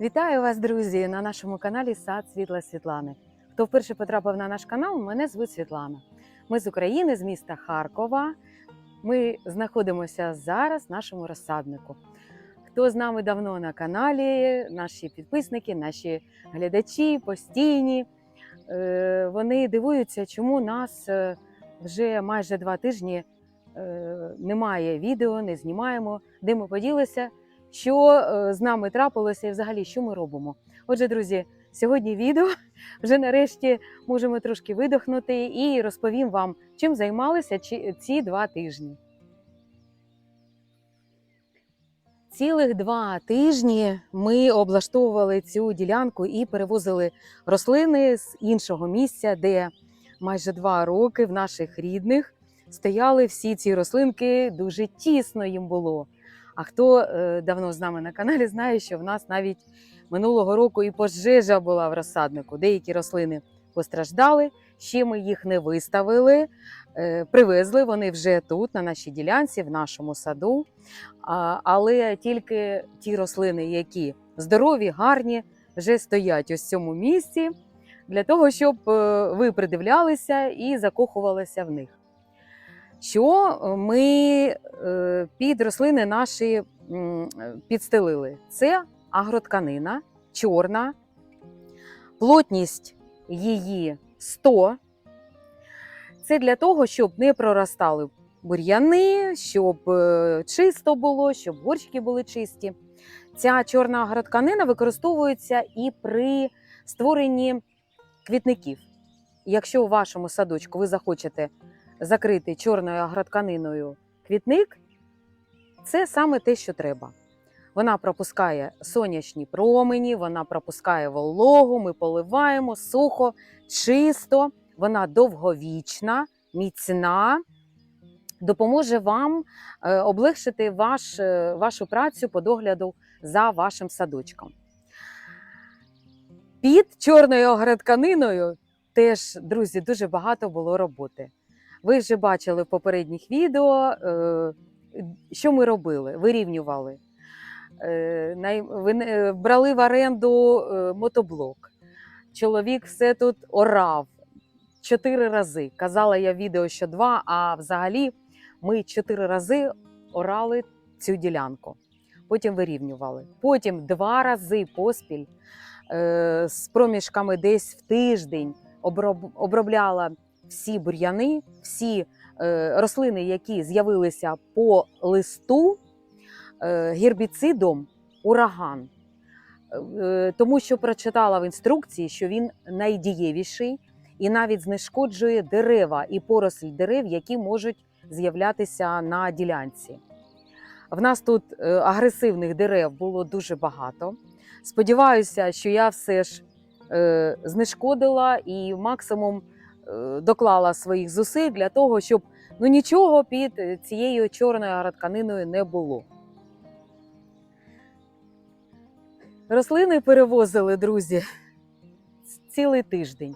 Вітаю вас, друзі, на нашому каналі Сад Світла Світлани. Хто вперше потрапив на наш канал, мене звуть Світлана. Ми з України, з міста Харкова. Ми знаходимося зараз в нашому розсаднику. Хто з нами давно на каналі, наші підписники, наші глядачі постійні, е, вони дивуються, чому нас е, вже майже два тижні е, немає відео, не знімаємо, де ми поділися що е, з нами трапилося і взагалі що ми робимо. Отже, друзі, сьогодні відео вже нарешті можемо трошки видихнути і розповім вам, чим займалися ці два тижні. Цілих два тижні ми облаштовували цю ділянку і перевозили рослини з іншого місця, де майже два роки в наших рідних стояли всі ці рослинки. Дуже тісно їм було. А хто е, давно з нами на каналі, знає, що в нас навіть минулого року і пожежа була в розсаднику. Деякі рослини постраждали, ще ми їх не виставили. е, Привезли вони вже тут, на нашій ділянці, в нашому саду. Але тільки ті рослини, які здорові, гарні, вже стоять ось в цьому місці для того, щоб е, ви придивлялися і закохувалися в них. Що ми е, під рослини наші підстелили? Це агротканина, чорна, плотність її 100. Це для того, щоб не проростали бур'яни, щоб е, чисто було, щоб горщики були чисті. Ця чорна агротканина використовується і при створенні квітників. Якщо у вашому садочку ви захочете закрити чорною агротканиною квітник, це саме те, що треба. Вона пропускає сонячні промені, вона пропускає вологу, ми поливаємо сухо, чисто, вона довговічна, міцна, допоможе вам е, облегшити ваш, е, вашу працю по догляду за вашим садочком. Під чорною агротканиною теж, друзі, дуже багато було роботи. Ви вже бачили в попередніх відео, е, що ми робили? Вирівнювали. Е, Брали в оренду е, мотоблок. Чоловік все тут орав чотири рази. Казала я відео, що два, а взагалі ми чотири рази орали цю ділянку. Потім вирівнювали. Потім два рази поспіль з проміжками десь в тиждень обробляла всі бур'яни, всі е, рослини, які з'явилися по листу е, гербіцидом ураган. Е, Тому що прочитала в інструкції, що він найдієвіший і навіть знешкоджує дерева і поросль дерев, які можуть з'являтися на ділянці. В нас тут агресивних дерев було дуже багато. Сподіваюся, що я все ж знешкодила і максимум доклала своїх зусиль для того, щоб ну нічого під е, цією чорною агротканиною не було. Рослини перевозили, друзі, цілий тиждень.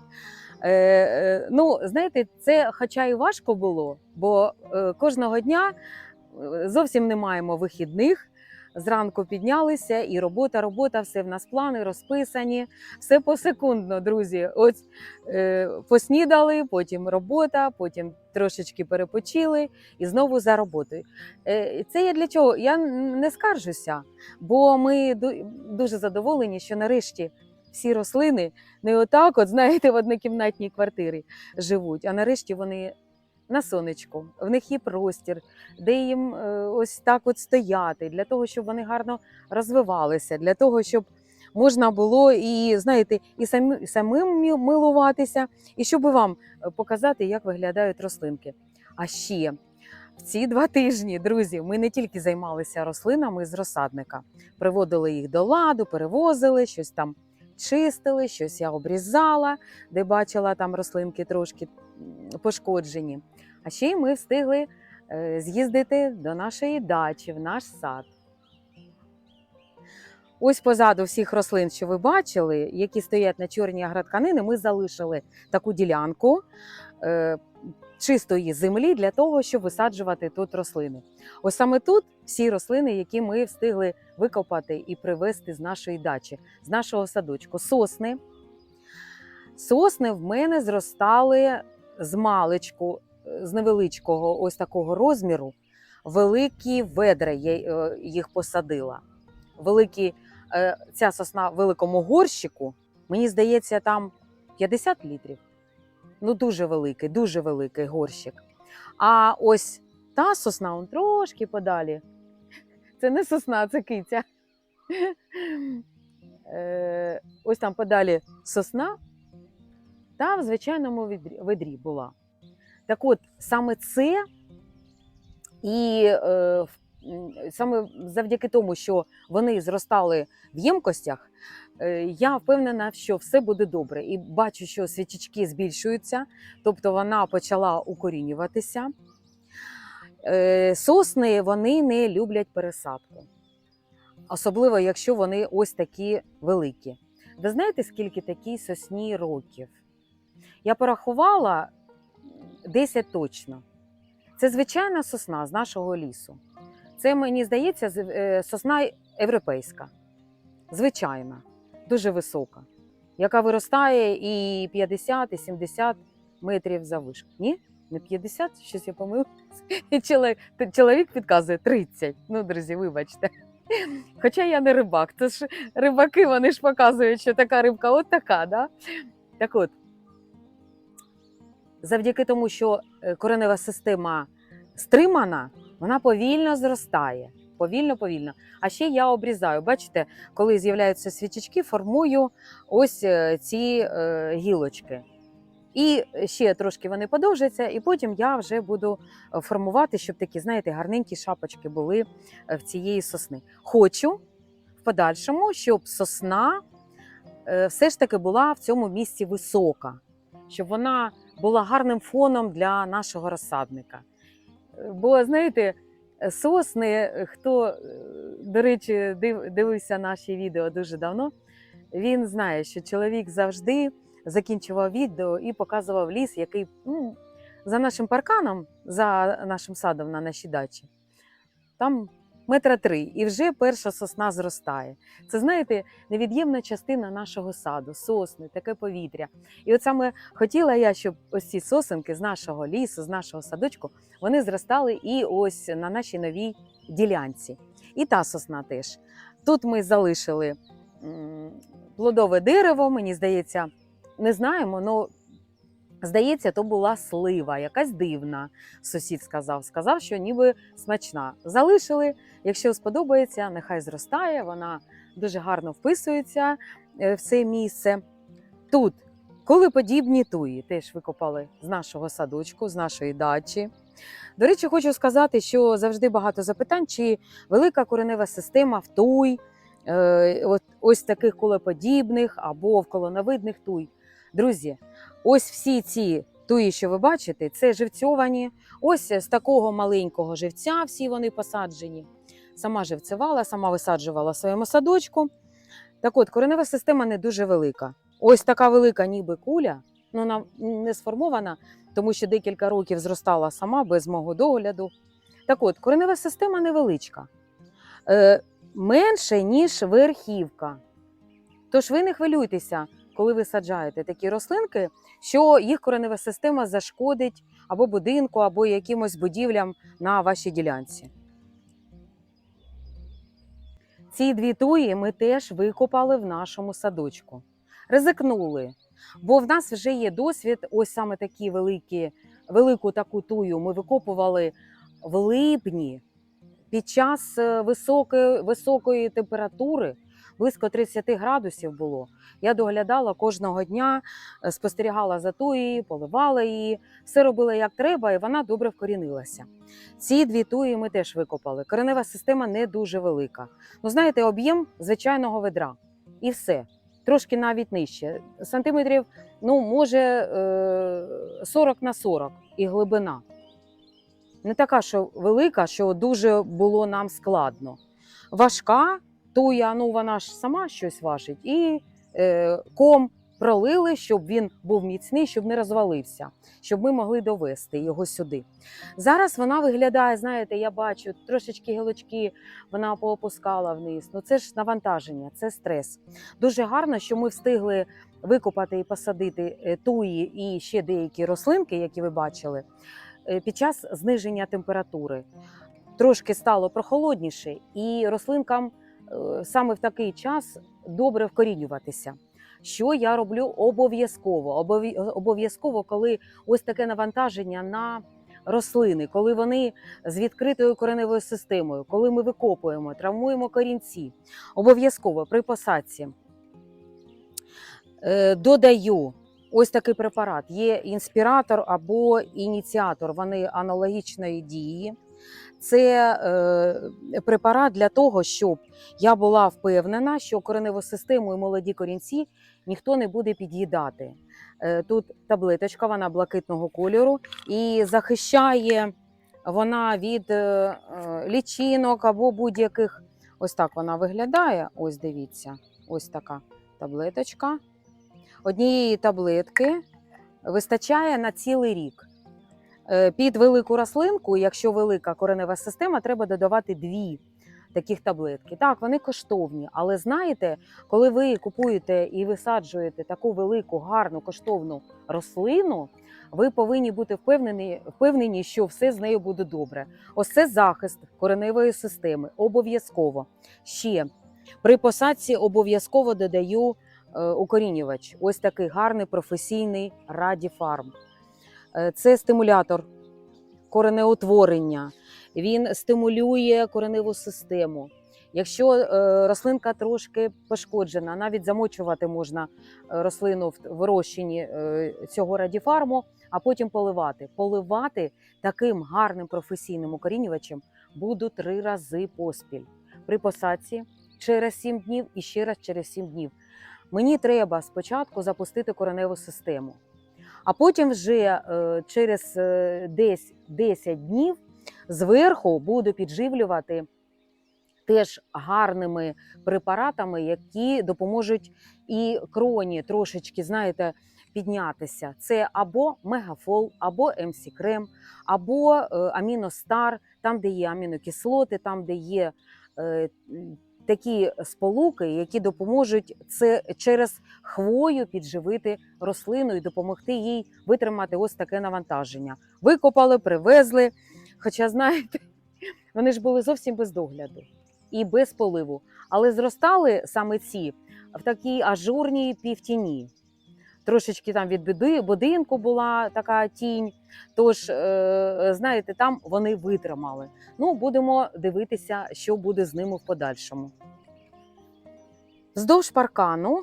Е, е, ну, знаєте, це хоча і важко було, бо е, кожного дня е, зовсім не маємо вихідних. Зранку піднялися, і робота, робота, все в нас плани розписані, все посекундно, друзі. Ось е, поснідали, потім робота, потім трошечки перепочили і знову за роботою. Е, це я для чого? Я не скаржуся, бо ми дуже задоволені, що нарешті всі рослини не отак, от знаєте, в однокімнатній квартирі живуть, а нарешті вони на сонечку, в них є простір, де їм е, ось так от стояти, для того, щоб вони гарно розвивалися, для того, щоб можна було і знаєте, і самим милуватися, і щоб вам е, показати, як виглядають рослинки. А ще в ці два тижні, друзі, ми не тільки займалися рослинами з розсадника, приводили їх до ладу, перевозили, щось там чистили, щось я обрізала, де бачила там рослинки трошки пошкоджені. А ще й ми встигли е, з'їздити до нашої дачі, в наш сад. Ось позаду всіх рослин, що ви бачили, які стоять на чорній агротканини, ми залишили таку ділянку. Е, чистої землі для того, щоб висаджувати тут рослини. Ось саме тут всі рослини, які ми встигли викопати і привезти з нашої дачі, з нашого садочку. Сосни. Сосни в мене зростали з маличку, з невеличкого ось такого розміру. Великі ведра е, їх посадила. Великі, е, ця сосна в великому горщику, мені здається, там 50 літрів. Ну, дуже великий, дуже великий горщик. А ось та сосна, он трошки подалі. Це не сосна, це киця. Е, ось там подалі сосна, та в звичайному ведрі була. Так от, саме це, і е, саме завдяки тому, що вони зростали в ємкостях, е, я впевнена, що все буде добре. І бачу, що свічечки збільшуються, тобто вона почала укорінюватися. Е, Сосни вони не люблять пересадку, особливо якщо вони ось такі великі. Ви знаєте, скільки такій сосні років? Я порахувала 10 точно. Це звичайна сосна з нашого лісу. Це, мені здається, е, сосна європейська. Звичайна, дуже висока, яка виростає і 50, і 70 метрів завишки. Ні? Не 50, щось я помилилась. Чоловік, чоловік підказує 30. Ну, друзі, вибачте. Хоча я не рибак, це ж рибаки вони ж показують, що така рибка от така, да? Так от, завдяки тому, що е, коренева система стримана, вона повільно зростає. Повільно, повільно. А ще я обрізаю. Бачите, коли з'являються свічечки, формую ось е, ці е, гілочки. І ще трошки вони подовжаться, і потім я вже буду формувати, щоб такі, знаєте, гарненькі шапочки були в цієї сосни. Хочу в подальшому, щоб сосна все ж таки була в цьому місці висока, щоб вона була гарним фоном для нашого розсадника. Е, Бо, знаєте, е, сосни, е, хто, до речі, дивився наші відео дуже давно, він знає, що чоловік завжди закінчував відео і показував ліс, який ну, за нашим парканом, за нашим садом на нашій дачі. Там метра три, і вже перша сосна зростає. Це, знаєте, невід'ємна частина нашого саду, сосни, таке повітря. І от саме хотіла я, щоб ось ці сосенки з нашого лісу, з нашого садочку, вони зростали і ось на нашій новій ділянці. І та сосна теж. Тут ми залишили плодове дерево, мені здається, не знаємо, але здається, то була слива, якась дивна. Сусід сказав. Сказав, що ніби смачна. Залишили. Якщо сподобається, нехай зростає. Вона дуже гарно вписується е, в це місце. Тут колиподібні туї теж викопали з нашого садочку, з нашої дачі. До речі, хочу сказати, що завжди багато запитань, чи велика коренева система в туй, е, ось таких кулеподібних або в колоновидних туй. Друзі, ось всі ці туї, що ви бачите, це живцьовані. Ось з такого маленького живця всі вони посаджені. Сама живцевала, сама висаджувала своєму садочку. Так от, коренева система не дуже велика. Ось така велика, ніби куля, ну вона не сформована, тому що декілька років зростала сама без мого догляду. Так от, коренева система невеличка, е, менше, ніж верхівка. Тож ви не хвилюйтеся, коли ви саджаєте такі рослинки, що їх коренева система зашкодить або будинку, або якимось будівлям на вашій ділянці. Ці дві туї ми теж викопали в нашому садочку. Ризикнули, бо в нас вже є досвід, ось саме такі великі, велику таку тую ми викопували в липні під час е, високої, високої температури, близько 30 градусів було. Я доглядала кожного дня, е, спостерігала за туєю, поливала її, все робила як треба, і вона добре вкорінилася. Ці дві туї ми теж викопали. Коренева система не дуже велика. Ну, знаєте, об'єм звичайного ведра. І все. Трошки навіть нижче. Сантиметрів, ну, може, е, 40 на 40 і глибина. Не така, що велика, що дуже було нам складно. Важка туя, ну вона ж сама щось важить, і е, ком пролили, щоб він був міцний, щоб не розвалився, щоб ми могли довести його сюди. Зараз вона виглядає, знаєте, я бачу трошечки гілочки вона поопускала вниз. Ну це ж навантаження, це стрес. Дуже гарно, що ми встигли викопати і посадити е, туї і ще деякі рослинки, які ви бачили, е, під час зниження температури. Трошки стало прохолодніше, і рослинкам саме в такий час добре вкорінюватися. Що я роблю обов'язково? Обов'язково, коли ось таке навантаження на рослини, коли вони з відкритою кореневою системою, коли ми викопуємо, травмуємо корінці, обов'язково при посадці е, додаю ось такий препарат. Є інспіратор або ініціатор, вони аналогічної дії. Це е, препарат для того, щоб я була впевнена, що кореневу систему і молоді корінці ніхто не буде під'їдати. Е, тут таблеточка, вона блакитного кольору і захищає вона від е, лічинок або будь-яких. Ось так вона виглядає. Ось дивіться, ось така таблеточка. Однієї таблетки вистачає на цілий рік. Е, Під велику рослинку, якщо велика коренева система, треба додавати дві таких таблетки. Так, вони коштовні, але знаєте, коли ви купуєте і висаджуєте таку велику, гарну, коштовну рослину, ви повинні бути впевнені, впевнені, що все з нею буде добре. Ось це захист кореневої системи. Обов'язково. Ще при посадці обов'язково додаю е, укорінювач. Ось такий гарний професійний Радіфарм. Е, Це стимулятор коренеутворення. Він стимулює кореневу систему. Якщо е, рослинка трошки пошкоджена, навіть замочувати можна е, рослину в в розчині е, цього радіфарму, а потім поливати. Поливати таким гарним професійним укорінювачем буду три рази поспіль при посадці через 7 днів і ще раз через 7 днів. Мені треба спочатку запустити кореневу систему, а потім вже е, через е, десь 10 днів зверху буду підживлювати теж гарними препаратами, які допоможуть і кроні трошечки, знаєте, піднятися. Це або мегафол, або МС крем, або е, аміностар, там, де є амінокислоти, там, де є такі сполуки, які допоможуть це через хвою підживити рослину і допомогти їй витримати ось таке навантаження. Викопали, привезли. Хоча, знаєте, вони ж були зовсім без догляду і без поливу. Але зростали саме ці в такій ажурній півтіні. Трошечки там від будинку була така тінь. Тож, е, знаєте, там вони витримали. Ну, будемо дивитися, що буде з ними в подальшому. Вздовж паркану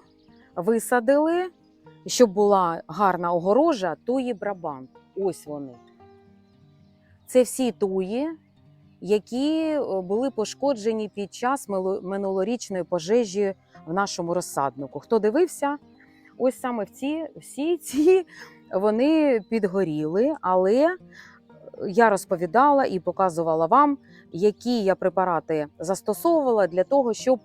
висадили, щоб була гарна огорожа, туї брабант. Ось вони. Це всі туї, які е, були пошкоджені під час минулорічної пожежі в нашому розсаднику. Хто дивився, ось саме в ці, всі ці вони підгоріли, але я розповідала і показувала вам, які я препарати застосовувала для того, щоб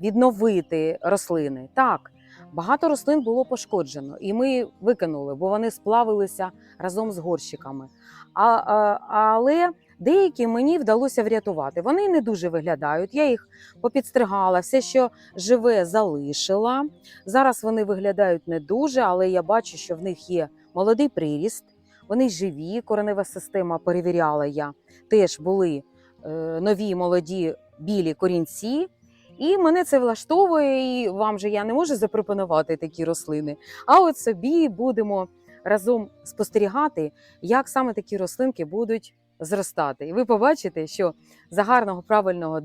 відновити рослини. Так, багато рослин було пошкоджено, і ми викинули, бо вони сплавилися разом з горщиками. А, а, але деякі мені вдалося врятувати. Вони не дуже виглядають. Я їх попідстригала, все, що живе, залишила. Зараз вони виглядають не дуже, але я бачу, що в них є молодий приріст. Вони живі, коренева система перевіряла я. Теж були е, нові молоді білі корінці. І мене це влаштовує, і вам же я не можу запропонувати такі рослини. А от собі будемо разом спостерігати, як саме такі рослинки будуть зростати. І ви побачите, що за гарного правильного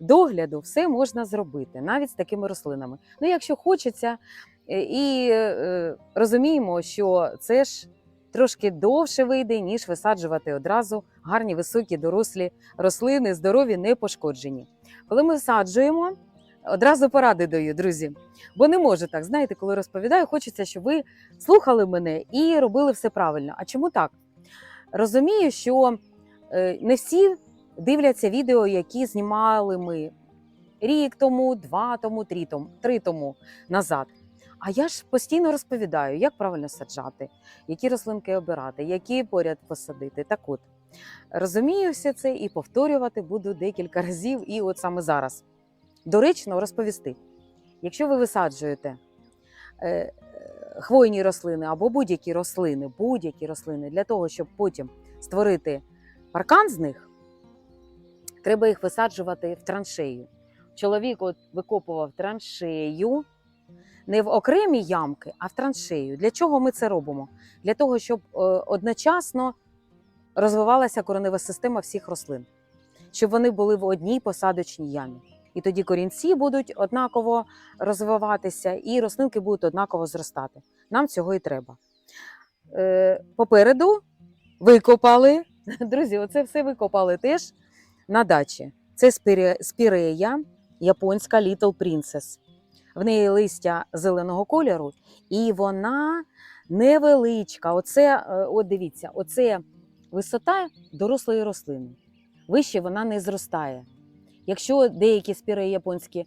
догляду все можна зробити, навіть з такими рослинами. Ну, якщо хочеться, е, і е, розуміємо, що це ж трошки довше вийде, ніж висаджувати одразу гарні високі дорослі рослини, здорові, не пошкоджені. Коли ми висаджуємо, одразу поради даю, друзі. Бо не можу так, знаєте, коли розповідаю, хочеться, щоб ви слухали мене і робили все правильно. А чому так? Розумію, що не всі дивляться відео, які знімали ми рік тому, два тому, три тому, три тому назад. А я ж постійно розповідаю, як правильно саджати, які рослинки обирати, які поряд посадити. Так от, розумію все це і повторювати буду декілька разів, і от саме зараз. Доречно розповісти, якщо ви висаджуєте е, е, хвойні рослини або будь-які рослини, будь-які рослини для того, щоб потім створити паркан з них, треба їх висаджувати в траншею. Чоловік от викопував траншею не в окремі ямки, а в траншею. Для чого ми це робимо? Для того, щоб е, одночасно розвивалася коренева система всіх рослин, щоб вони були в одній посадочній ямі. І тоді корінці будуть однаково розвиватися, і рослинки будуть однаково зростати. Нам цього і треба. Е, Попереду викопали. Друзі, оце все викопали теж на дачі. Це спірея, японська Little Princess. В неї листя зеленого кольору, і вона невеличка. Оце, е, от дивіться, оце висота дорослої рослини. Вище вона не зростає. Якщо деякі спіреї японські е,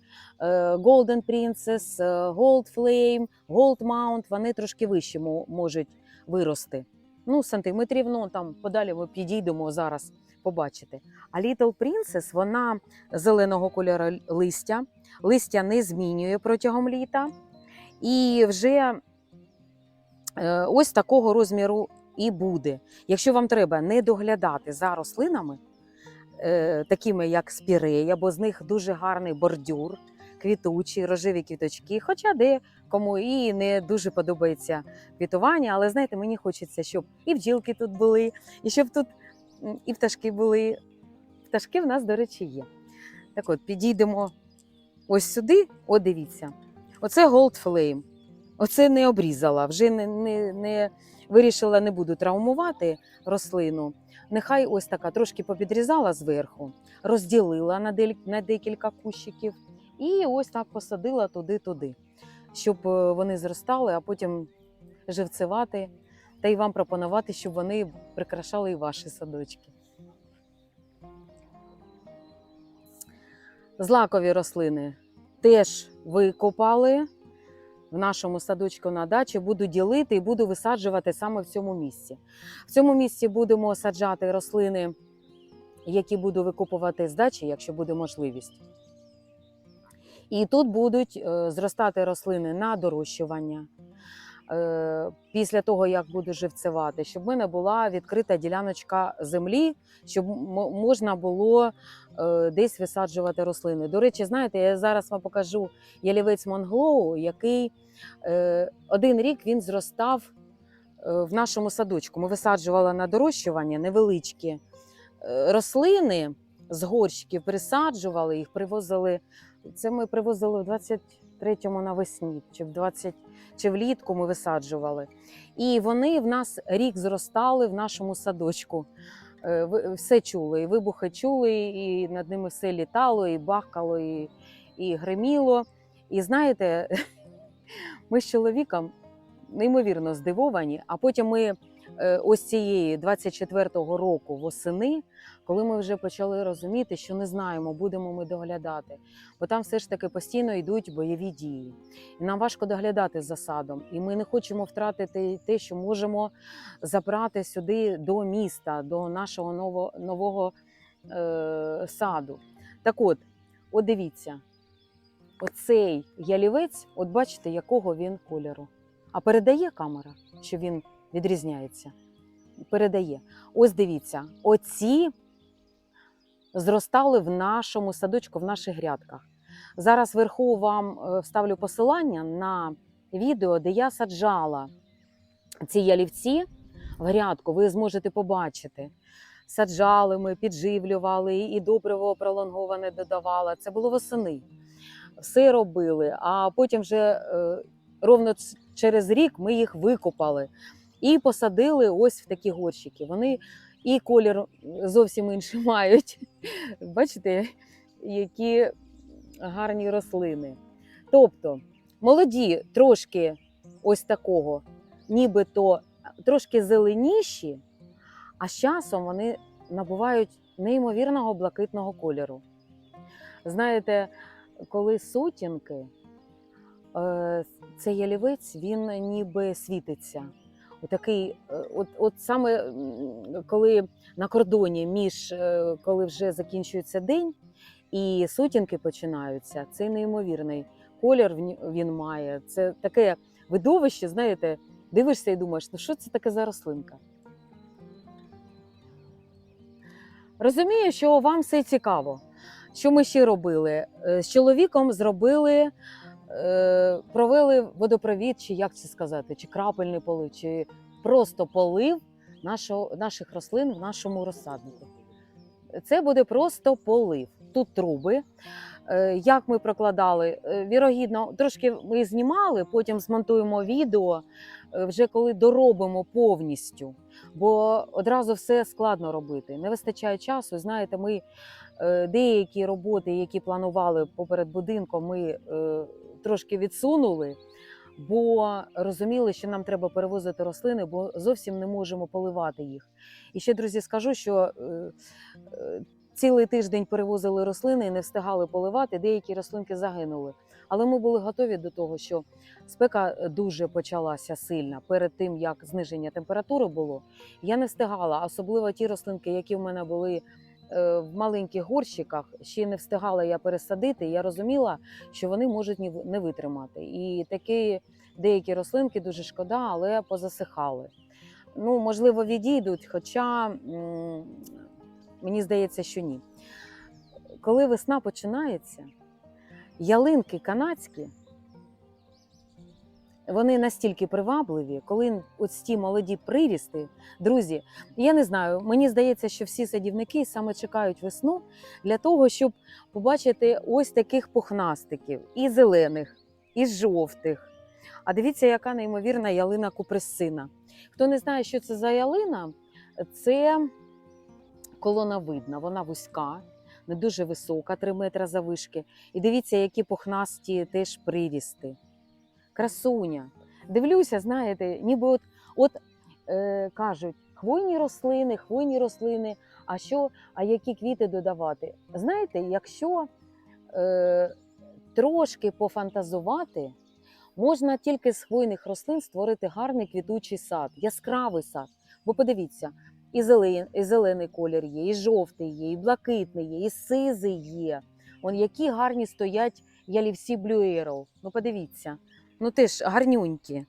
Golden Princess, е, Gold Flame, Gold Mount, вони трошки вище можуть вирости. Ну, сантиметрів, ну там подалі ми підійдемо зараз, побачите. А Little Princess, вона зеленого кольору листя, листя не змінює протягом літа. І вже е, ось такого розміру і буде. Якщо вам треба не доглядати за рослинами, е, такими як спірея, бо з них дуже гарний бордюр, квітучі, рожеві квіточки. Хоча де кому і не дуже подобається квітування, але знаєте, мені хочеться, щоб і бджілки тут були, і щоб тут і пташки були. Пташки в нас, до речі, є. Так от, підійдемо ось сюди, о, дивіться. Оце Gold Flame. Оце не обрізала, вже не, не, не вирішила, не буду травмувати рослину. Нехай ось така трошки попідрізала зверху, розділила на, декілька кущиків і ось так посадила туди-туди, щоб е, вони зростали, а потім живцевати та й вам пропонувати, щоб вони прикрашали і ваші садочки. Злакові рослини теж викопали в нашому садочку на дачі. Буду ділити і буду висаджувати саме в цьому місці. В цьому місці будемо саджати рослини, які буду викопувати з дачі, якщо буде можливість. І тут будуть е, зростати рослини на дорощування. е, Після того, як буду живцевати, щоб в мене була відкрита діляночка землі, щоб можна було е, десь висаджувати рослини. До речі, знаєте, я зараз вам покажу ялівець Монглоу, який один рік він зростав в нашому садочку. Ми висаджували на дорощування невеличкі рослини з горщиків, присаджували їх, привозили. Це ми привозили в 23-му навесні, чи в 20, чи влітку ми висаджували. І вони в нас рік зростали в нашому садочку. Е, Все чули, і вибухи чули, і над ними все літало, і бахкало, і, і гриміло. І знаєте, ми з чоловіком неймовірно здивовані. А потім ми е, ось цієї 24-го року восени, коли ми вже почали розуміти, що не знаємо, будемо ми доглядати, бо там все ж таки постійно йдуть бойові дії. І нам важко доглядати за садом. І ми не хочемо втратити те, що можемо забрати сюди до міста, до нашого нового, нового е, саду. Так от, от дивіться, оцей ялівець, от бачите, якого він кольору. А передає камера, що він відрізняється. Передає. Ось дивіться, оці зростали в нашому садочку, в наших грядках. Зараз вверху вам е, вставлю посилання на відео, де я саджала ці ялівці в грядку. Ви зможете побачити. Саджали ми, підживлювали, і добриво пролонговане додавала. Це було восени. Все робили. А потім вже е, ровно через рік ми їх викопали і посадили ось в такі горщики. Вони і колір зовсім інший мають. Бачите, які гарні рослини. Тобто молоді трошки ось такого, нібито трошки зеленіші, а з часом вони набувають неймовірного блакитного кольору. Знаєте, коли сутінки, е, цей ялівець він ніби світиться. Отакий, е, от, от саме коли на кордоні між е, коли вже закінчується день і сутінки починаються, це неймовірний колір він має. Це таке видовище, знаєте, дивишся і думаєш, ну що це таке за рослинка? Розумію, що вам все цікаво. Що ми ще робили? Е, З чоловіком зробили, провели водопровід, чи як це сказати, чи крапельний полив, чи просто полив нашого, наших рослин в нашому розсаднику. Це буде просто полив. Тут труби. Е, Як ми прокладали? Е, Вірогідно, трошки ми знімали, потім змонтуємо відео, е, вже коли доробимо повністю. Бо одразу все складно робити. Не вистачає часу. Знаєте, ми е, деякі роботи, які планували поперед будинком, ми е, трошки відсунули, бо розуміли, що нам треба перевозити рослини, бо зовсім не можемо поливати їх. І ще, друзі, скажу, що е, е, цілий тиждень перевозили рослини і не встигали поливати, деякі рослинки загинули. Але ми були готові до того, що спека дуже почалася сильна перед тим, як зниження температури було. Я не встигала, особливо ті рослинки, які в мене були в маленьких горщиках, ще не встигала я пересадити. Я розуміла, що вони можуть не витримати. І такі деякі рослинки дуже шкода, але позасихали. Ну, можливо, відійдуть, хоча мені здається, що ні. Коли весна починається, ялинки канадські. Вони настільки привабливі, коли ось ті молоді прирісти, друзі, я не знаю, мені здається, що всі садівники саме чекають весну для того, щоб побачити ось таких пухнастиків, і зелених, і жовтих. А дивіться, яка неймовірна ялина купресина. Хто не знає, що це за ялина, це колоновидна, вона вузька, не дуже висока, 3 метри завишки. І дивіться, які пухнасті теж прирісти. Красуня. Дивлюся, знаєте, ніби от, от е, кажуть, хвойні рослини, хвойні рослини, а що, а які квіти додавати? Знаєте, якщо е, трошки пофантазувати, можна тільки з хвойних рослин створити гарний квітучий сад, яскравий сад. Бо подивіться, і зелений, і зелений колір є, і жовтий є, і блакитний є, і сизий є. Вон які гарні стоять ялівці Arrow. Ну подивіться, ну теж гарнюнькі.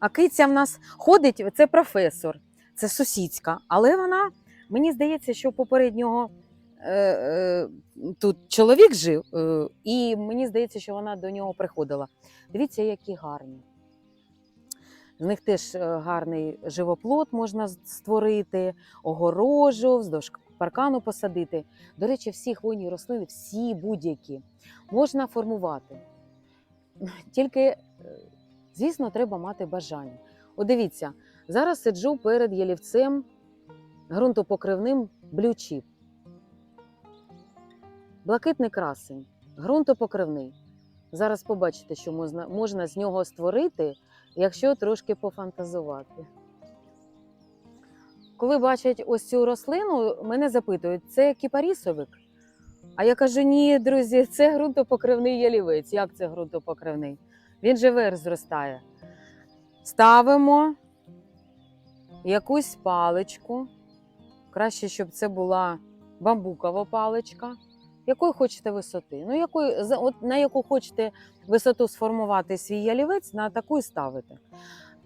А киця в нас ходить, це професор, це сусідська, але вона, мені здається, що попереднього е, е, тут чоловік жив, е, і мені здається, що вона до нього приходила. Дивіться, які гарні. З них теж е, гарний живоплод можна створити, огорожу, вздовж паркану посадити. До речі, всі хвойні рослини, всі будь-які, можна формувати. Тільки, е, звісно, треба мати бажання. От дивіться, зараз сиджу перед ялівцем ґрунтопокривним блючіп. Блакитний красень, ґрунтопокривний. Зараз побачите, що можна, можна з нього створити, якщо трошки пофантазувати. Коли бачать ось цю рослину, мене запитують, це кіпарісовик? А я кажу: ні, друзі, це ґрунтопокривний ялівець. Як це ґрунтопокривний? Він же вверх зростає. Ставимо якусь паличку. Краще, щоб це була бамбукова паличка. Якої хочете висоти? Ну, якої, от на яку хочете висоту сформувати свій ялівець, на таку і ставите.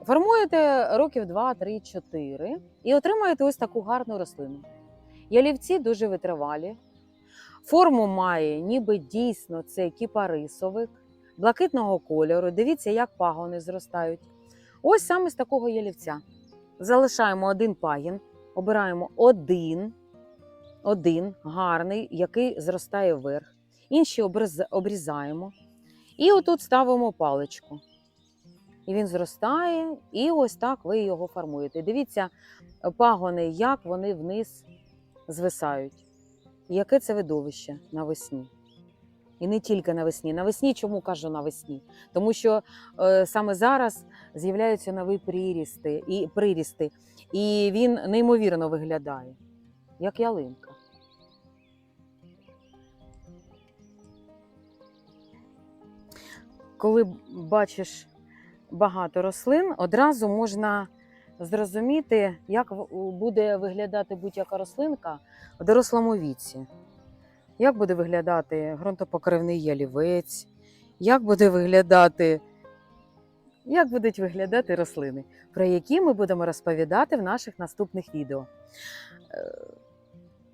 Формуєте років 2, 3, 4 і отримаєте ось таку гарну рослину. Ялівці дуже витривалі. Форму має, ніби дійсно це кіпарисовик, блакитного кольору. Дивіться, як пагони зростають. Ось саме з такого ялівця. Залишаємо один пагін, обираємо один, один гарний, який зростає вверх. Інші обрізаємо. І отут ставимо паличку. І він зростає, і ось так ви його формуєте. Дивіться, пагони, як вони вниз звисають. Яке це видовище навесні? І не тільки навесні. Навесні, чому кажу навесні? Тому що е, саме зараз з'являються нові прирісти і прирісти, і він неймовірно виглядає, як ялинка. коли бачиш багато рослин, одразу можна зрозуміти, як буде виглядати будь-яка рослинка в дорослому віці. Як буде виглядати ґрунтопокривний ялівець, як буде виглядати, як будуть виглядати рослини, про які ми будемо розповідати в наших наступних відео. Е,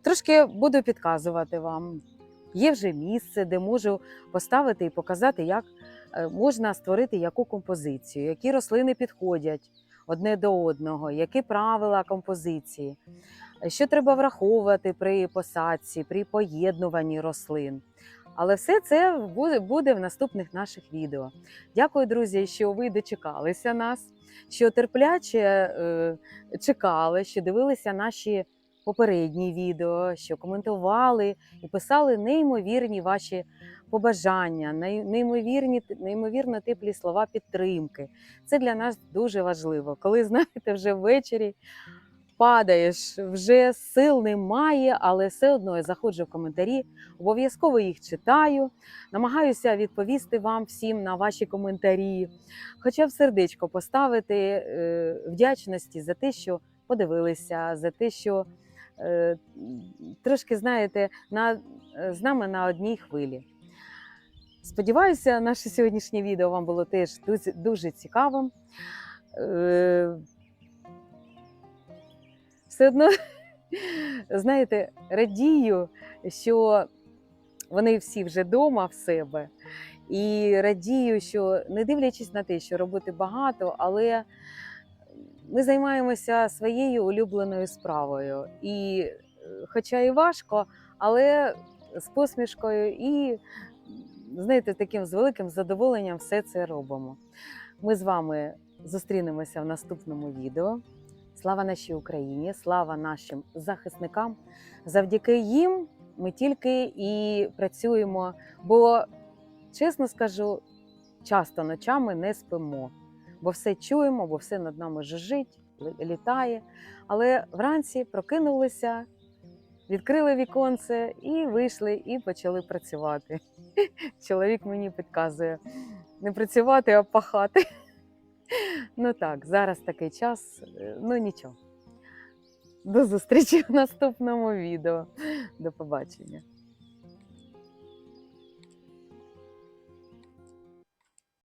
Трошки буду підказувати вам. Є вже місце, де можу поставити і показати, як е, можна створити яку композицію, які рослини підходять одне до одного, які правила композиції, що треба враховувати при посадці, при поєднуванні рослин. Але все це буде, буде в наступних наших відео. Дякую, друзі, що ви дочекалися нас, що терпляче е, чекали, що дивилися наші попередні відео, що коментували і писали неймовірні ваші побажання, неймовірні, неймовірно теплі слова підтримки. Це для нас дуже важливо. Коли знаєте, вже ввечері падаєш, вже сил немає, але все одно я заходжу в коментарі, обов'язково їх читаю, намагаюся відповісти вам всім на ваші коментарі, хоча б сердечко поставити е, вдячності за те, що подивилися, за те, що е, трошки знаєте, на, з нами на одній хвилі. Сподіваюся, наше сьогоднішнє відео вам було теж дуже, дуже цікавим. Е, Все одно, знаєте, радію, що вони всі вже вдома в себе. І радію, що не дивлячись на те, що робити багато, але ми займаємося своєю улюбленою справою. І е, хоча і важко, але з посмішкою і знаєте, таким з великим задоволенням все це робимо. Ми з вами зустрінемося в наступному відео. Слава нашій Україні, слава нашим захисникам. Завдяки їм ми тільки і працюємо, бо, чесно скажу, часто ночами не спимо, бо все чуємо, бо все над нами жужить, літає. Але вранці прокинулися, відкрили віконце і вийшли, і почали працювати. Чоловік мені підказує не працювати, а пахати. Ну так, зараз такий час, е, ну нічого. До зустрічі в наступному відео. До побачення.